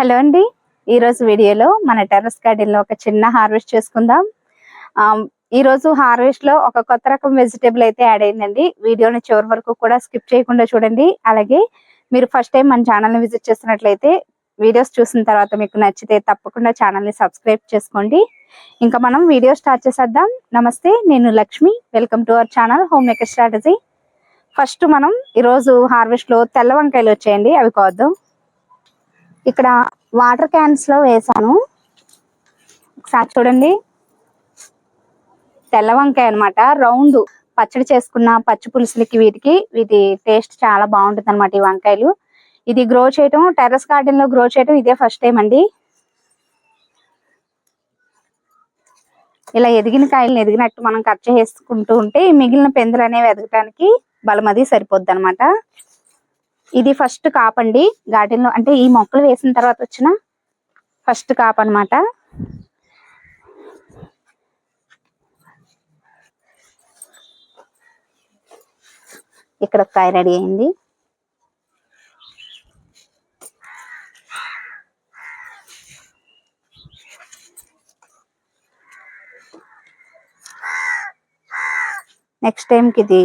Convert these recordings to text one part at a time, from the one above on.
Hello అండి. ఈరోజు వీడియోలో మన టెర్రస్ గార్డెన్లో ఒక చిన్న హార్వెస్ట్ చేసుకుందాం. ఆ, ఈ రోజు హార్వెస్ట్లో ఒక కొత్త రకం వెజిటేబుల్ అయితే యాడ్ అయిందండి. వీడియోని చివరి వరకు కూడా స్కిప్ చేయకుండా చూడండి. అలాగే మీరు ఫస్ట్ టైం మన ఛానల్ని విజిట్ చేస్తున్నట్లయితే వీడియోస్ చూసిన తర్వాత మీకు నచ్చితే తప్పకుండా ఛానల్ని సబ్స్క్రైబ్ చేసుకోండి. ఇంకా మనం వీడియో స్టార్ట్ చేసేద్దాం. నమస్తే నేను Lakshmi. Welcome to our channel home maker strategy. First మనం ఈరోజు హార్వెస్ట్లో తెల్ల వంకాయలు వచ్చాయండి. అవి కోద్దాం. ఇక్కడ వాటర్ క్యాన్స్లో వేసాను. ఒకసారి చూడండి. తెల్ల వంకాయ అనమాట రౌండ్ పచ్చడి చేసుకున్న పచ్చి పులుసులకి వీటికి. వీటి టేస్ట్ చాలా బాగుంటుంది అనమాట ఈ వంకాయలు. ఇది గ్రో చేయటం టెర్రస్ గార్డెన్లో గ్రో చేయటం ఇదే ఫస్ట్ టైం అండి. ఇలా ఎదిగిన కాయలను ఎదిగినట్టు మనం కట్ చేసుకుంటూ ఉంటే ఈ మిగిలిన పెందులు అనేవి ఎదగటానికి బలం అది సరిపోద్ది అనమాట ఇది ఫస్ట్ కాపండి గార్డెన్లో అంటే ఈ మొక్కలు వేసిన తర్వాత వచ్చిన ఫస్ట్ కాప్ అన్నమాట. ఇక్కడ ఒక కాయ రెడీ అయింది. నెక్స్ట్ టైంకి ఇది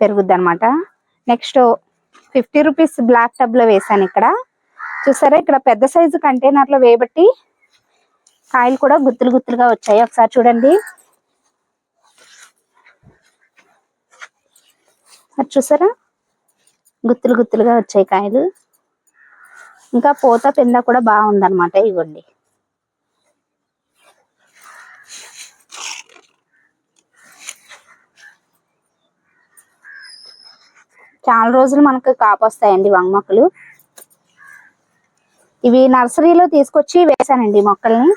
పెరుగుద్ది అనమాట నెక్స్ట్ ఫిఫ్టీ రూపీస్ బ్లాక్ టబ్లో వేసాను ఇక్కడ. చూసారా? ఇక్కడ పెద్ద సైజు కంటైనర్లో వేయబట్టి కాయలు కూడా గుత్తులు గుత్తులుగా వచ్చాయి. ఒకసారి చూడండి. అది చూసారా? గుత్తులు గుత్తులుగా వచ్చాయి కాయలు. ఇంకా పూత పింద కూడా బాగుందన్నమాట ఇవ్వండి. చాలా రోజులు మనకు కాపొస్తాయండి వంగ మొక్కలు. ఇవి నర్సరీలో తీసుకొచ్చి వేసానండి మొక్కల్ని.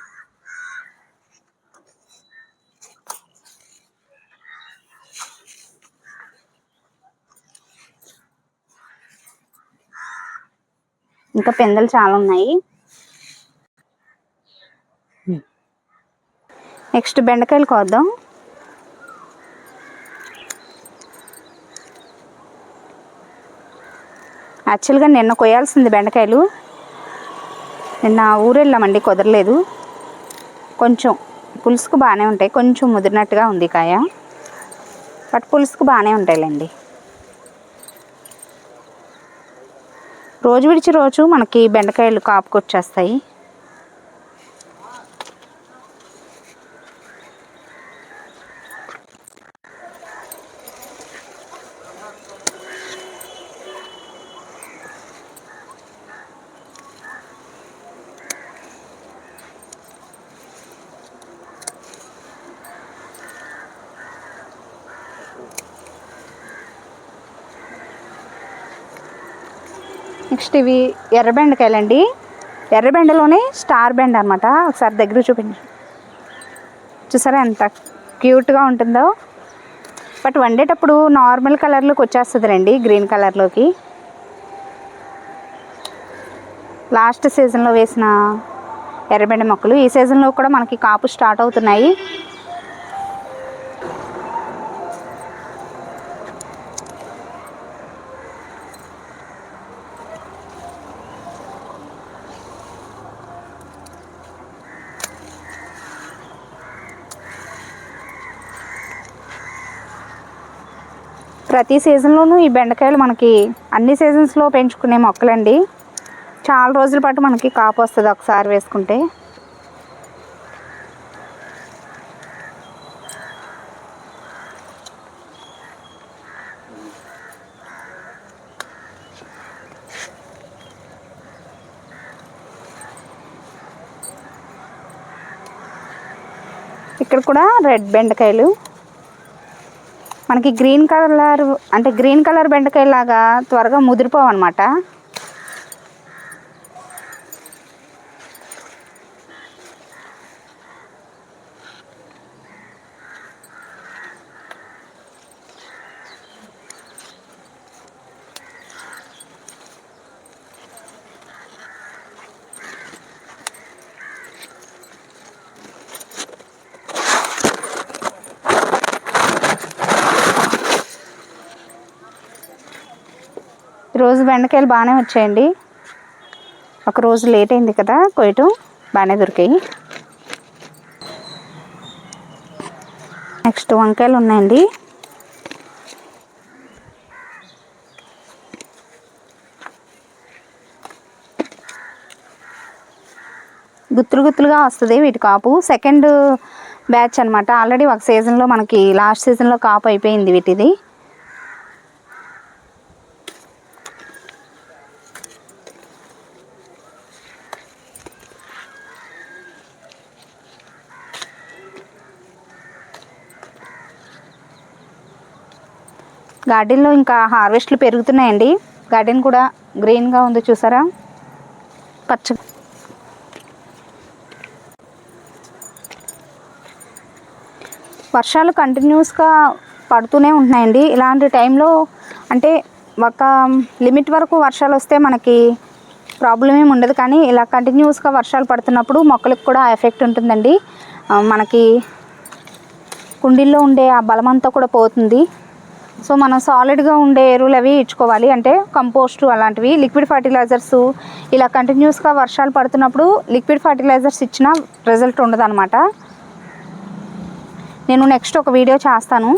ఇంకా పిందెలు చాలా ఉన్నాయి. నెక్స్ట్ బెండకాయలు కోద్దాం. యాక్చువల్గా నిన్న కొయ్యాల్సింది బెండకాయలు. నిన్న ఊరెళ్ళామండి కుదరలేదు. కొంచెం పులుసుకు బాగానే ఉంటాయి కొంచెం ముదిరినట్టుగా ఉంది కాయ. బట్ పులుసుకు బాగానే ఉంటాయిలేండి. రోజు విడిచి రోజు మనకి బెండకాయలు కాపుకొచ్చేస్తాయి. నెక్స్ట్ ఇవి ఎర్ర బెండకాయలండి. ఎర్ర బెండలోనే స్టార్ బెండ అనమాట ఒకసారి దగ్గర చూపించు. చూసారా ఎంత క్యూట్గా ఉంటుందో? బట్ వండేటప్పుడు నార్మల్ కలర్లోకి వచ్చేస్తుంది రండి గ్రీన్ కలర్లోకి. లాస్ట్ సీజన్లో వేసిన ఎర్రబెండ మొక్కలు. ఈ సీజన్లో కూడా మనకి కాపు స్టార్ట్ అవుతున్నాయి. ప్రతి సీజన్లోనూ ఈ బెండకాయలు మనకి అన్ని సీజన్స్లో పెంచుకునే మొక్కలండి. చాలా రోజుల పాటు మనకి కాపు వస్తుంది ఒకసారి వేసుకుంటే. ఇక్కడ కూడా రెడ్ బెండకాయలు. మనకి గ్రీన్ కలర్ అంటే గ్రీన్ కలర్ బెండకాయ లాగా త్వరగా ముదిరిపోవు ఈరోజు రోజు బెండకాయలు బాగానే వచ్చాయండి. ఒక రోజు లేట్ అయింది కదా కొయ్యటం బాగానే దొరికాయి. నెక్స్ట్ వంకాయలు ఉన్నాయండి. గుత్తులు గుత్తులుగా వస్తుంది వీటి కాపు. సెకండ్ బ్యాచ్ అనమాట ఆల్రెడీ ఒక సీజన్లో మనకి లాస్ట్ సీజన్లో కాపు అయిపోయింది వీటిది. గార్డెన్లో ఇంకా హార్వెస్ట్లు పెరుగుతున్నాయండి. గార్డెన్ కూడా గ్రీన్గా ఉంది చూసారా? పచ్చ వర్షాలు కంటిన్యూస్గా పడుతూనే ఉంటున్నాయండి. ఇలాంటి టైంలో అంటే ఒక లిమిట్ వరకు వర్షాలు వస్తే మనకి ప్రాబ్లం ఏమి ఉండదు. కానీ ఇలా కంటిన్యూస్గా వర్షాలు పడుతున్నప్పుడు మొక్కలకు కూడా ఎఫెక్ట్ ఉంటుందండి. మనకి కుండీల్లో ఉండే ఆ బలమంతా కూడా పోతుంది. సో మనం సాలిడ్గా ఉండే ఎరువులు అవి ఇచ్చుకోవాలి. అంటే కంపోస్టు అలాంటివి లిక్విడ్ ఫర్టిలైజర్స్ ఇలా కంటిన్యూస్గా వర్షాలు పడుతున్నప్పుడు లిక్విడ్ ఫర్టిలైజర్స్ ఇచ్చిన రిజల్ట్ ఉండదు నేను నెక్స్ట్ ఒక వీడియో చేస్తాను.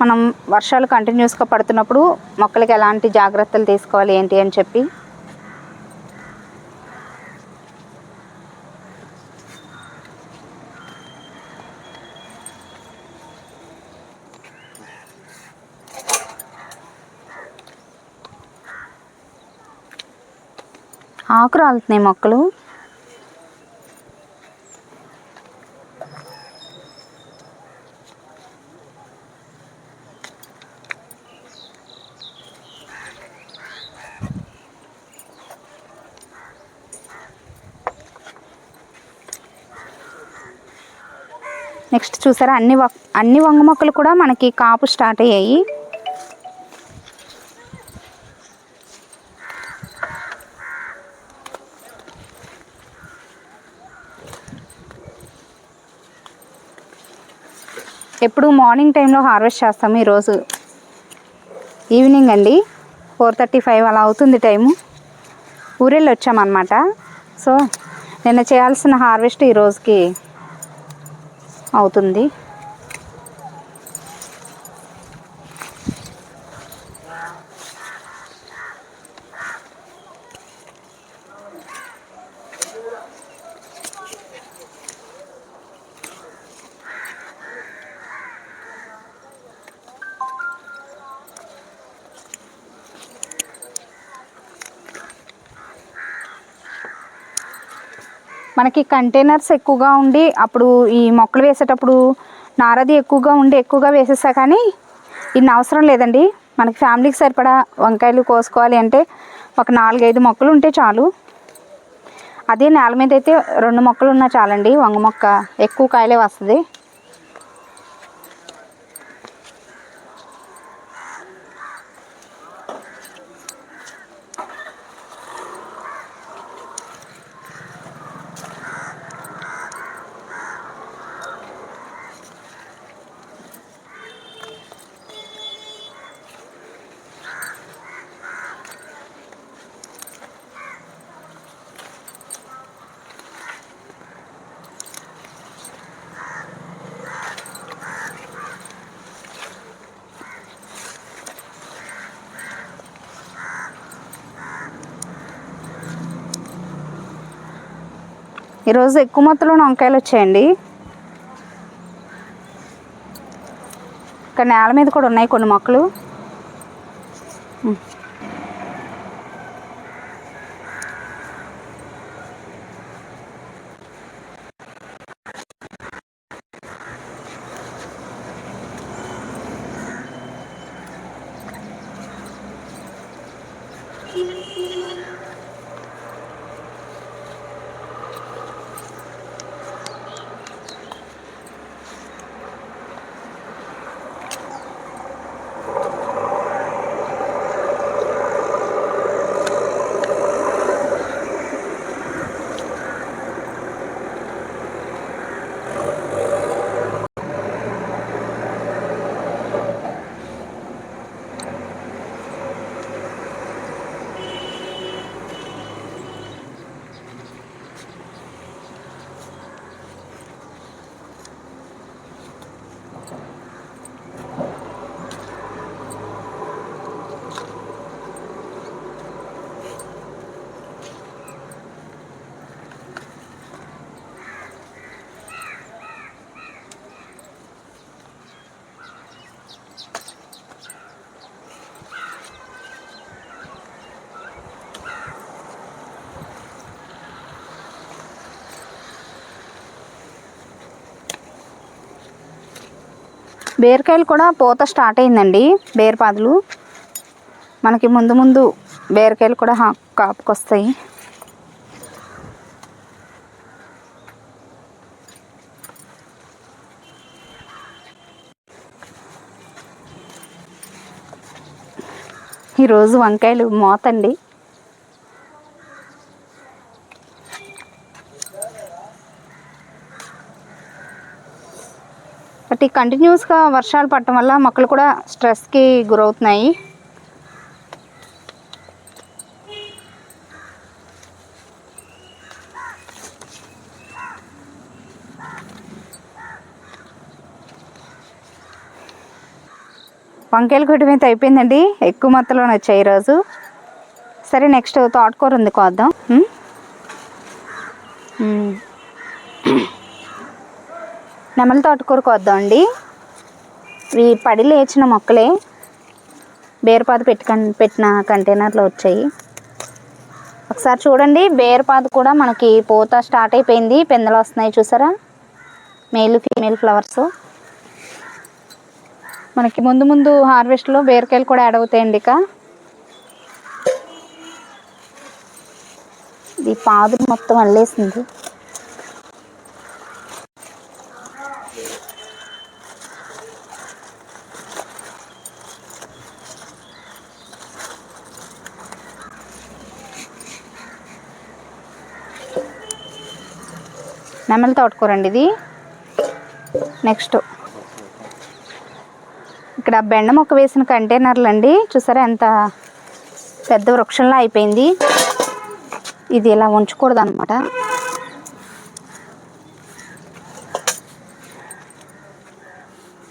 మనం వర్షాలు కంటిన్యూస్గా పడుతున్నప్పుడు మొక్కలకి ఎలాంటి జాగ్రత్తలు తీసుకోవాలి ఏంటి అని చెప్పి. ఆకు రాలుతున్నాయి మొక్కలు. నెక్స్ట్ చూసారా? అన్ని వ- అన్ని వంగ మొక్కలు కూడా మనకి కాపు స్టార్ట్ అయ్యాయి. ఎప్పుడు మార్నింగ్ టైంలో హార్వెస్ట్ చేస్తాము ఈరోజు. ఈవినింగ్ అండి. ఫోర్ థర్టీ ఫైవ్ అలా అవుతుంది టైము. ఊరెళ్ళి వచ్చామన్నమాట. సో నిన్న చేయాల్సిన హార్వెస్ట్ ఈ రోజుకి అవుతుంది. మనకి కంటైనర్స్ ఎక్కువగా ఉండి అప్పుడు ఈ మొక్కలు వేసేటప్పుడు నారది ఎక్కువగా ఉండి ఎక్కువగా వేసేసా కానీ ఇన్ని అవసరం లేదండి. మనకి ఫ్యామిలీకి సరిపడా వంకాయలు కోసుకోవాలి అంటే ఒక నాలుగైదు మొక్కలు ఉంటే చాలు. అదే నేల మీద అయితే రెండు మొక్కలు ఉన్నా చాలండి. వంగ మొక్క ఎక్కువ కాయలే వస్తుంది. ఈరోజు ఎక్కువ మొత్తంలో వంకాయలు వచ్చాయండి ఇక్కడ నేల మీద కూడా ఉన్నాయి కొన్ని మొక్కలు బీరకాయలు కూడా పూత స్టార్ట్ అయిందండి బీరపాదులు మనకి ముందు ముందు బీరకాయలు కూడా కాపుకొస్తాయి. ఈరోజు వంకాయలు మోతండి. బట్ ఈ కంటిన్యూస్గా వర్షాలు పడటం వల్ల మొక్కలు కూడా స్ట్రెస్కి గురవుతున్నాయి. వంకాయలు కొట్టడం అయితే అయిపోయిందండి. ఎక్కువ మొత్తంలో వచ్చాయి ఈరోజు. సరే నెక్స్ట్ తోటకూర ఉంది కోద్దాం. నెమలి తోటకూర కోద్దాం అండి. ఇవి పడి లేచిన మొక్కలే బేరపాదు పెట్టుకన్ పెట్టిన కంటైనర్లో వచ్చాయి. ఒకసారి చూడండి బేరపాదు కూడా మనకి పూత స్టార్ట్ అయిపోయింది. పెందలు వస్తున్నాయి చూసారా? Male female flowers. మనకి ముందు ముందు హార్వెస్ట్లో బీరకాయలు కూడా యాడ్ అవుతాయండి ఇక. ఈ పాదు మొత్తం అల్లేసింది. నెమలి తోటకూరండి ఇది. నెక్స్ట్ ఇక్కడ బెండ మొక్క వేసిన కంటైనర్లు అండి చూసారా ఎంత పెద్ద వృక్షంలా అయిపోయింది. ఇది ఇలా ఉంచకూడదు అనమాట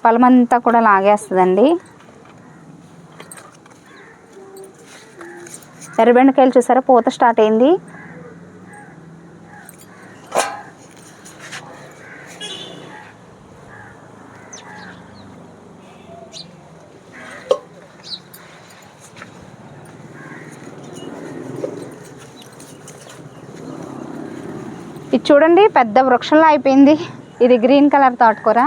పొలమంతా కూడా లాగేస్తుందండి. ఎర్రబెండకాయలు చూసారా? పూత స్టార్ట్ అయింది. చూడండి పెద్ద వృక్షంలో అయిపోయింది. ఇది గ్రీన్ కలర్ తోటకూర.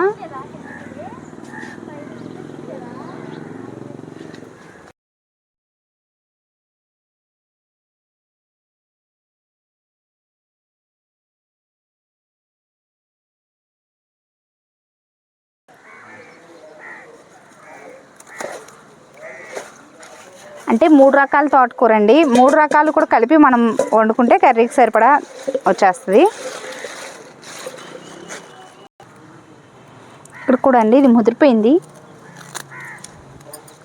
అంటే మూడు రకాల తోటకూర అండి మూడు రకాలు కూడా కలిపి మనం వండుకుంటే కర్రీకి సరిపడా వచ్చేస్తుంది. ఇక్కడ కూడా అండి ఇది ముదిరిపోయింది.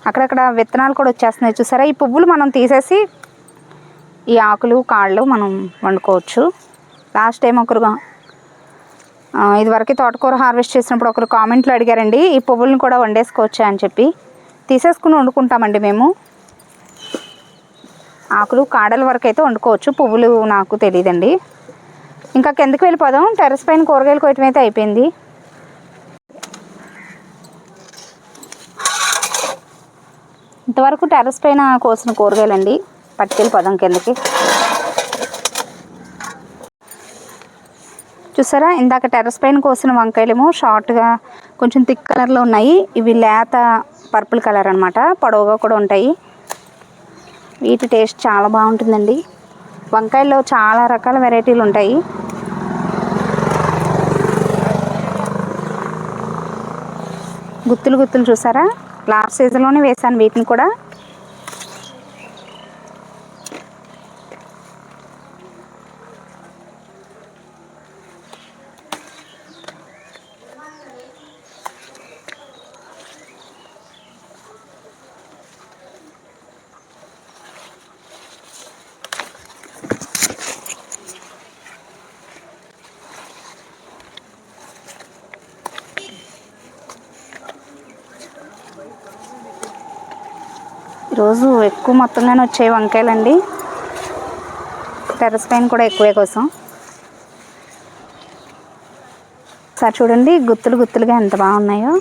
అక్కడక్కడ విత్తనాలు కూడా వచ్చేస్తున్నాయి చూసారా? ఈ పువ్వులు మనం తీసేసి ఈ ఆకులు కాళ్ళు మనం వండుకోవచ్చు. లాస్ట్ టైం ఒకరు ఇదివరకు తోటకూర హార్వెస్ట్ చేసినప్పుడు ఒకరు కామెంట్లు అడిగారండి ఈ పువ్వులను కూడా వండేసుకోవచ్చా అని చెప్పి. తీసేసుకుని వండుకుంటామండి మేము. ఆకులు కాడల వరకు అయితే వండుకోవచ్చు. పువ్వులు నాకు తెలియదండి ఇంకా కిందకి వెళ్ళిపోదాం. టెర్రస్ పైన కూరగాయలు కొయ్యటం అయితే అయిపోయింది. ఇంతవరకు టెర్రస్ పైన కోసిన కూరగాయలండి. పట్టుకెళ్ళిపోదాం కిందకి. చూసారా? ఇందాక టెర్రస్ పైన కోసిన వంకాయలేమో షార్ట్గా కొంచెం థిక్ కలర్లో ఉన్నాయి. ఇవి లేత పర్పుల్ కలర్ అనమాట పొడవుగా కూడా ఉంటాయి. వీటి టేస్ట్ చాలా బాగుంటుందండి. వంకాయల్లో చాలా రకాల వెరైటీలు ఉంటాయి. గుత్తులు గుత్తులు చూసారా? లాస్ట్ సీజన్లోనే వేసాను వీటిని కూడా. ఈరోజు ఎక్కువ మొత్తంగానే వచ్చాయి వంకాయలండి. టెర్రస్ పైన కూడా ఎక్కువే కోసం. సార్ చూడండి గుత్తులు గుత్తులుగా ఎంత బాగున్నాయో.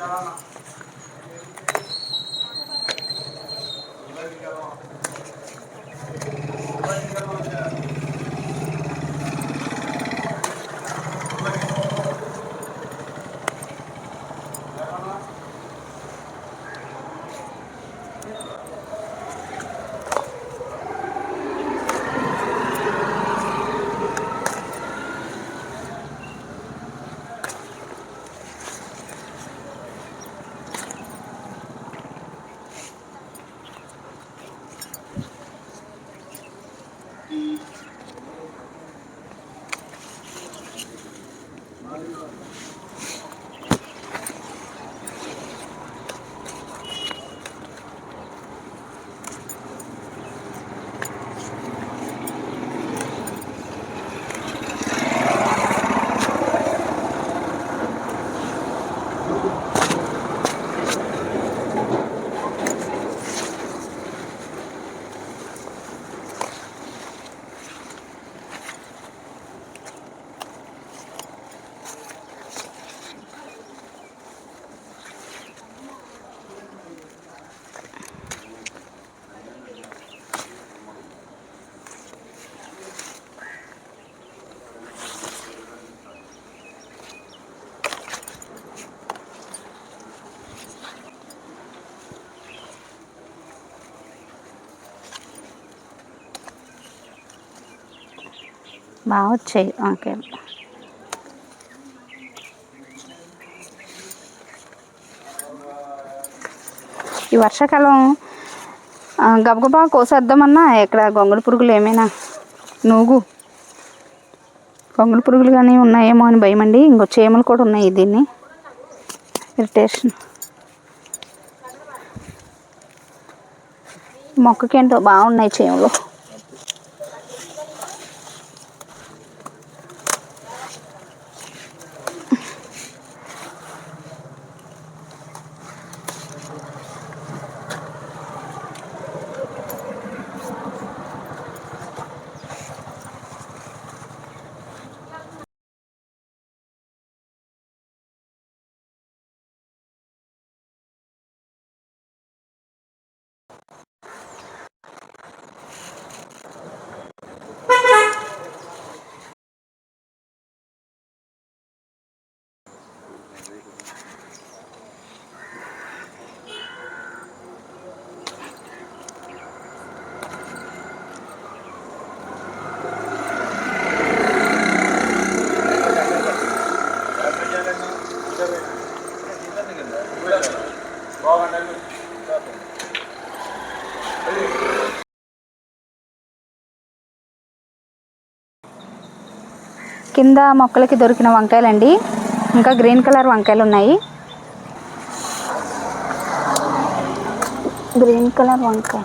బాగా వచ్చాయి ఓకే. ఈ వర్షాకాలం గబగబా కోసేద్దామన్నా ఇక్కడ గొంగళి పురుగులు ఏమైనా నూగు. గొంగళి పురుగులు కానీ ఉన్నాయేమో అని భయం అండి ఇంకో చీమలు కూడా ఉన్నాయి దీన్ని. ఇరిటేషన్. మొక్కకేంటో బాగున్నాయి చీమలు. కింద మొక్కలకి దొరికిన వంకాయలండి. ఇంకా గ్రీన్ కలర్ వంకాయలు ఉన్నాయి గ్రీన్ కలర్ వంకాయ.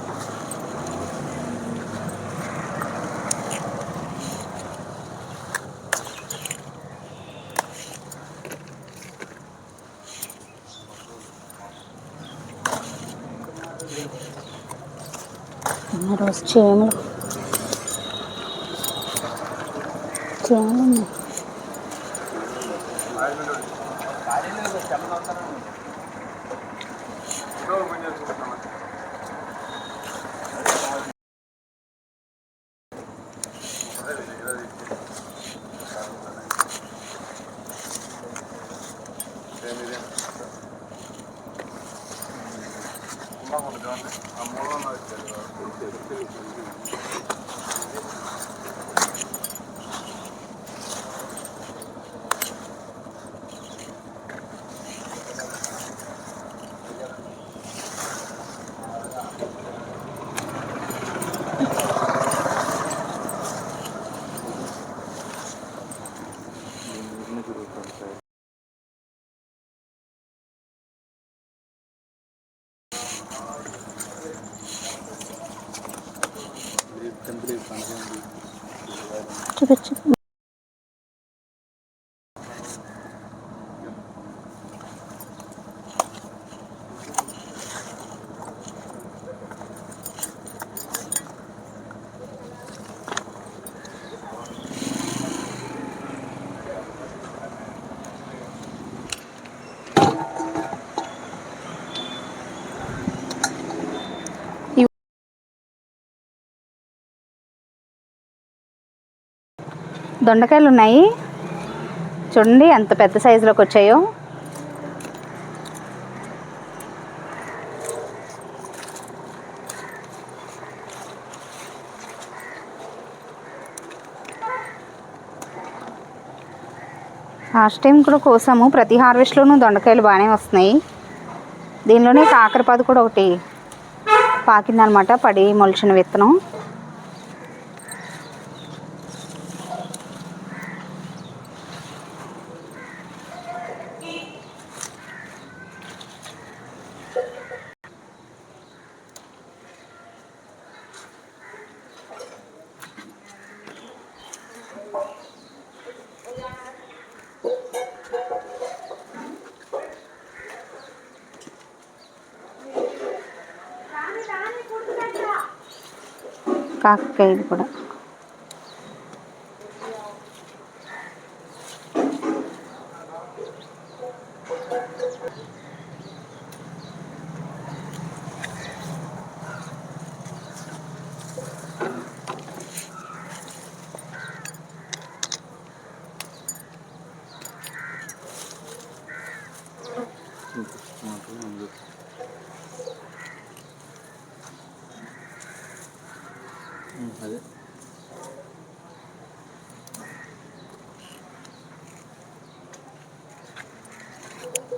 రోజు చేమలు చేమలు ఉన్నాయి చూపించు దొండకాయలు ఉన్నాయి చూడండి ఎంత పెద్ద సైజులోకి వచ్చాయో. లాస్ట్ టైం కూడా కోసాము. ప్రతి హార్వెస్ట్లోనూ దొండకాయలు బాగానే వస్తున్నాయి. దీనిలోనే కాకరపాదు కూడా ఒకటి పాకిందనమాట పడి మొలిచిన విత్తనం. కాకరకాయ ఇది కూడా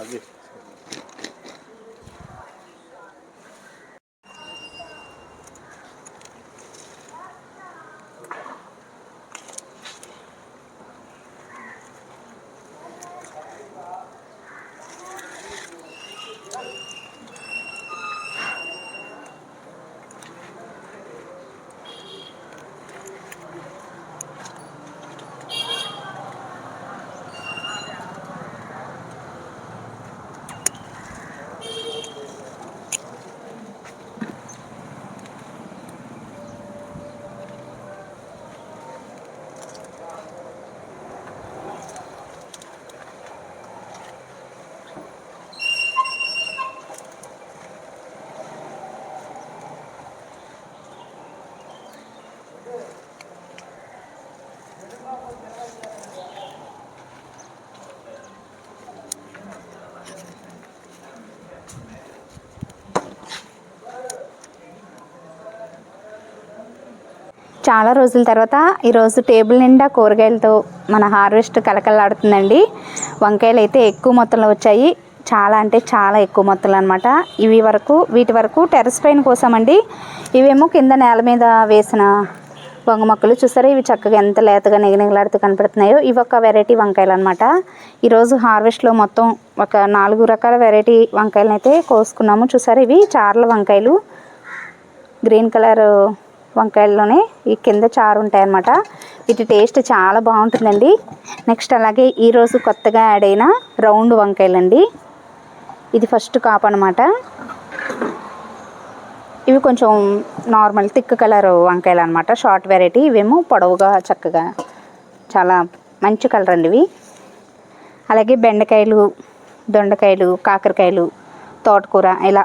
quasi. చాలా రోజుల తర్వాత ఈరోజు టేబుల్ నిండా కూరగాయలతో మన హార్వెస్ట్ కలకలాడుతుందండి వంకాయలు అయితే ఎక్కువ మొత్తంలో వచ్చాయి. చాలా అంటే చాలా ఎక్కువ మొత్తంలో అనమాట ఇవి వరకు వీటి వరకు టెర్రస్ పైన కోసామండి. ఇవేమో కింద నేల మీద వేసిన వంగ మొక్కలు. చూసారా? ఇవి చక్కగా ఎంత లేతగా నిగనిగలాడుతూ కనపడుతున్నాయో. ఇవి ఒక వెరైటీ వంకాయలు అనమాట ఈరోజు హార్వెస్ట్లో మొత్తం ఒక నాలుగు రకాల వెరైటీ వంకాయలను అయితే కోసుకున్నాము. చూసారా? ఇవి చార్ల వంకాయలు. గ్రీన్ కలర్ వంకాయల్లోనే ఈ కింద చారు ఉంటాయి అన్నమాట వీటి టేస్ట్ చాలా బాగుంటుందండి. నెక్స్ట్ అలాగే ఈరోజు కొత్తగా యాడ్ అయిన రౌండ్ వంకాయలండి. ఇది ఫస్ట్ కాప్ అనమాట ఇవి కొంచెం నార్మల్ థిక్ కలర్ వంకాయలు అనమాట షార్ట్ వెరైటీ ఇవేమో పొడవుగా చక్కగా చాలా మంచి కలర్ అండి ఇవి. అలాగే బెండకాయలు దొండకాయలు కాకరకాయలు తోటకూర ఇలా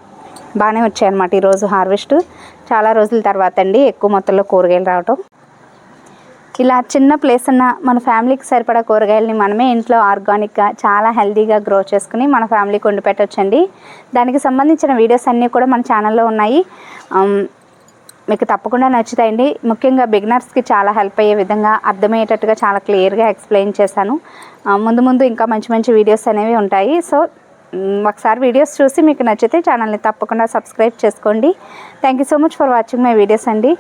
బాగానే వచ్చాయన్నమాట ఈరోజు హార్వెస్ట్. చాలా రోజుల తర్వాత అండి ఎక్కువ మొత్తంలో కూరగాయలు రావటం. ఇలా చిన్న ప్లేస్ ఉన్న మన ఫ్యామిలీకి సరిపడా కూరగాయలని మనమే ఇంట్లో ఆర్గానిక్గా చాలా హెల్తీగా గ్రో చేసుకుని మన ఫ్యామిలీకి వండి పెట్టవచ్చండి దానికి సంబంధించిన వీడియోస్ అన్నీ కూడా మన ఛానల్లో ఉన్నాయి. మీకు తప్పకుండా నచ్చుతాయండి. ముఖ్యంగా బిగినర్స్కి చాలా హెల్ప్ అయ్యే విధంగా అర్థమయ్యేటట్టుగా చాలా క్లియర్గా ఎక్స్ప్లెయిన్ చేశాను. ముందు ముందు ఇంకా మంచి మంచి వీడియోస్ అనేవి ఉంటాయి. సో ఒకసారి వీడియోస్ చూసి మీకు నచ్చితే ఛానల్ని తప్పకుండా సబ్స్క్రైబ్ చేసుకోండి. Thank you so much for watching my videos అండి.